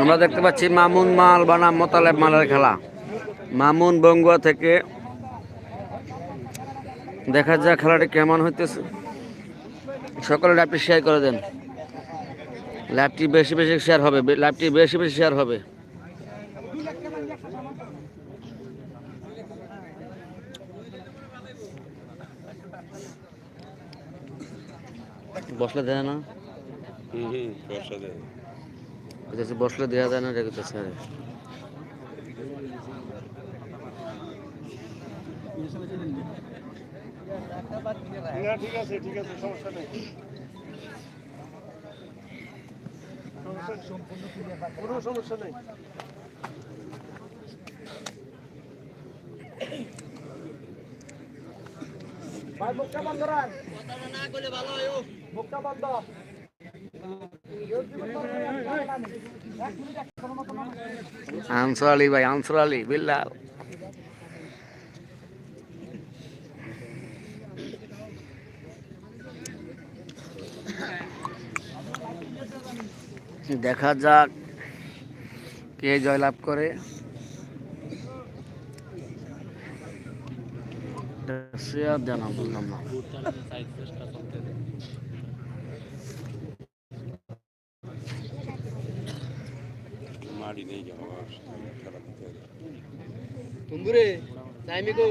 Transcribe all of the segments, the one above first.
আমরা দেখতে পাচ্ছি মামুন মাল বানাম মোতালেব মালের খেলা। মামুন বঙ্গুয়া থেকে দেখা যাক খেলাটি কেমন হইতেছে। সকলে ল্যাপটি শেয়ার করে দেন। ল্যাপটি বেশি বেশি শেয়ার হবে ল্যাপটি বেশি বেশি শেয়ার হবে। বসলে দেয় না? কইতেছে বসলে দেওয়া যায় না এটা না, ঠিক আছে ঠিক আছে সমস্যা নেই। কোনো সমস্যা নেই। ভাই, মুখটা বন্ধ রাখ। মুখটা বন্ধ। আনসার আলী ভাই আনসার আলী বিল্লাল। দেখা যাক কে জয়লাভ করে। বললাম না। Tunggu deh, saya miko.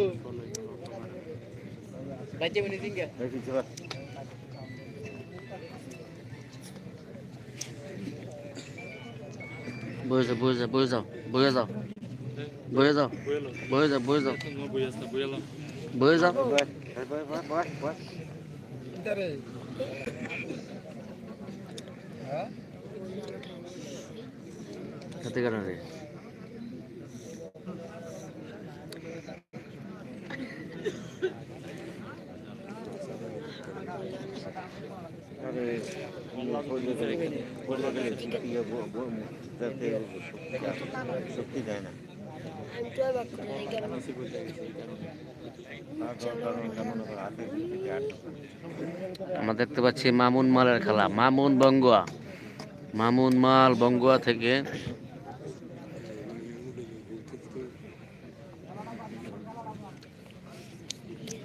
Baca mana tinggal? বয়ে যাও বয়ে যাও বয়ে যাও বয়ে যাও বয়ে যাও বয়ে যাও বয়ে যাও বয়ে যাও খেতে রে শক্তি দেয় না আমরা দেখতে পাচ্ছি মামুন মালের খেলা। মামুন বঙ্গুয়া। মামুন মাল বঙ্গুয়া থেকে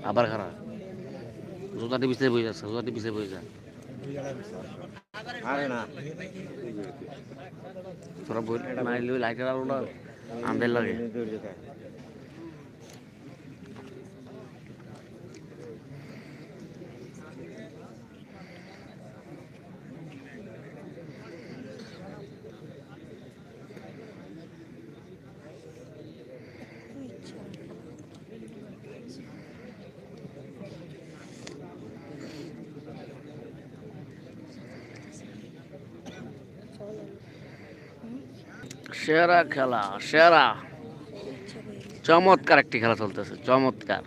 আবার খারাপ। জুতাটি পিছিয়ে বই যাচ্ছে, জুতাটি পিছিয়ে বই যা। তোরা বই এলে লাইটের আলো না আন্দের লাগে। সেরা খেলা সেরা। চমৎকার একটি খেলা চলতেছে চমৎকার।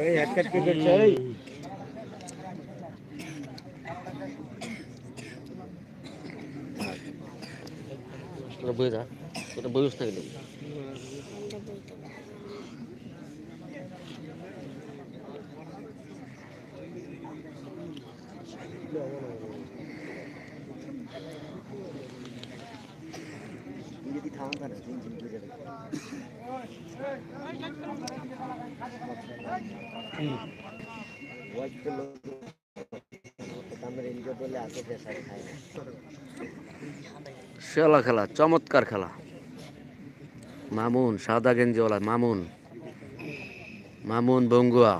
এই হেডকাট কি বই যা ওটা বইস না গেলে Yeah, I want to. Sela খেলা চমৎকার খেলা। মামুন সাদা গেঞ্জিওয়ালা মামুন। মামুন বঙ্গুয়া।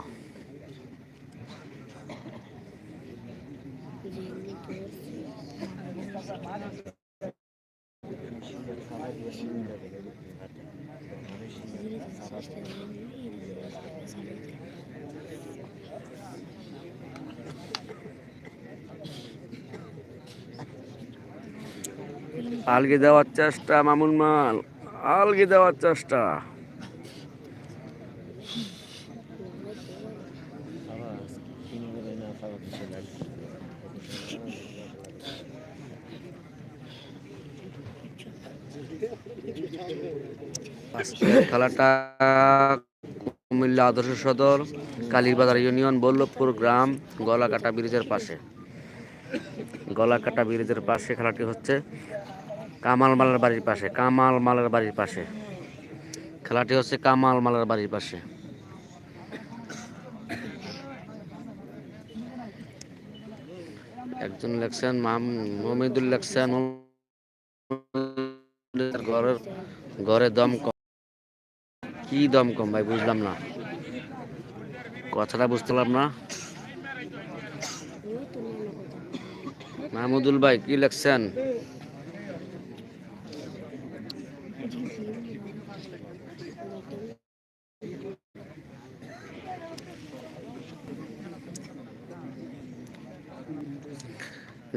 আলগি দেওয়ার চেষ্টা, মামুন মাল। আলগি দেওয়ার চেষ্টা। খেলাটা কুমিল্লা আদর্শ সদর কালীবাজার ইউনিয়ন, বল্লভপুর গ্রাম, গলাকাটা ব্রিজের পাশে। গলাকাটা ব্রিজের পাশে খেলাটি হচ্ছে। কামাল মালের বাড়ির পাশে, কামাল মালের বাড়ির পাশে। খেলাটি হচ্ছে কামাল মালের বাড়ির পাশে। একজন লেখছেন মাম, মমিদুল লেখছেন ঘরের, ঘরে দম কম কি দম কম ভাই, বুঝলাম না। কথাটা বুঝতে পারলাম না। মাহমুদুল ভাই, কি লেখছেন?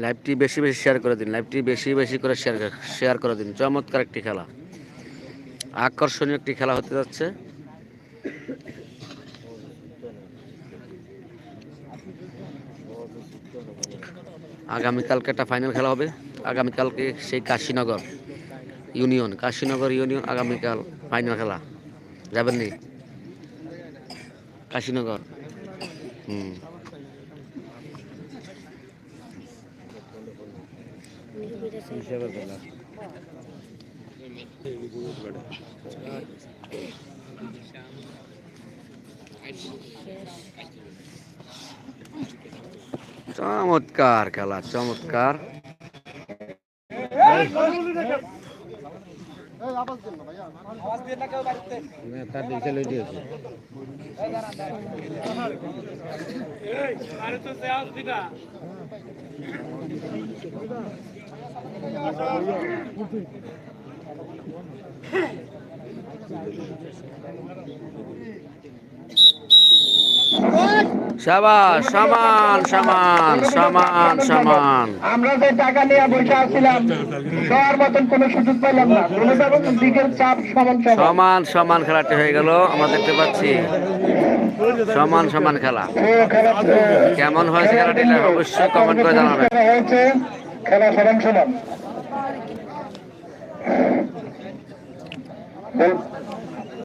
লাইভটি বেশি বেশি শেয়ার করে দিন লাইভটি বেশি বেশি করে শেয়ার শেয়ার করে দিন। চমৎকার একটি খেলা। আকর্ষণীয় একটি খেলা হতে যাচ্ছে। আগামীকালকে একটা ফাইনাল খেলা হবে। আগামীকালকে সেই কাশীনগর। ইউনিয়ন কাশীনগর ইউনিয়ন আগামীকাল ফাইনাল খেলা। যাবেন নি? কাশীনগর। হুম। চমৎকার খেলা চমৎকার। তার দিকে লই দিয়েছে সাবাস সমান সমান সমান সমান। আমরা যে টাকা নিয়ে বসে আছিলাম মতন কোনো সুযোগ পেলাম না। কোনো দিকের চাপ সমান সমান। সমান খেলাটি হয়ে গেল আমরা দেখতে পাচ্ছি। সমান সমান খেলা। কেমন হয়েছে খেলাটি অবশ্যই কমেন্ট করে জানাবেন। খেলা সমান সমান।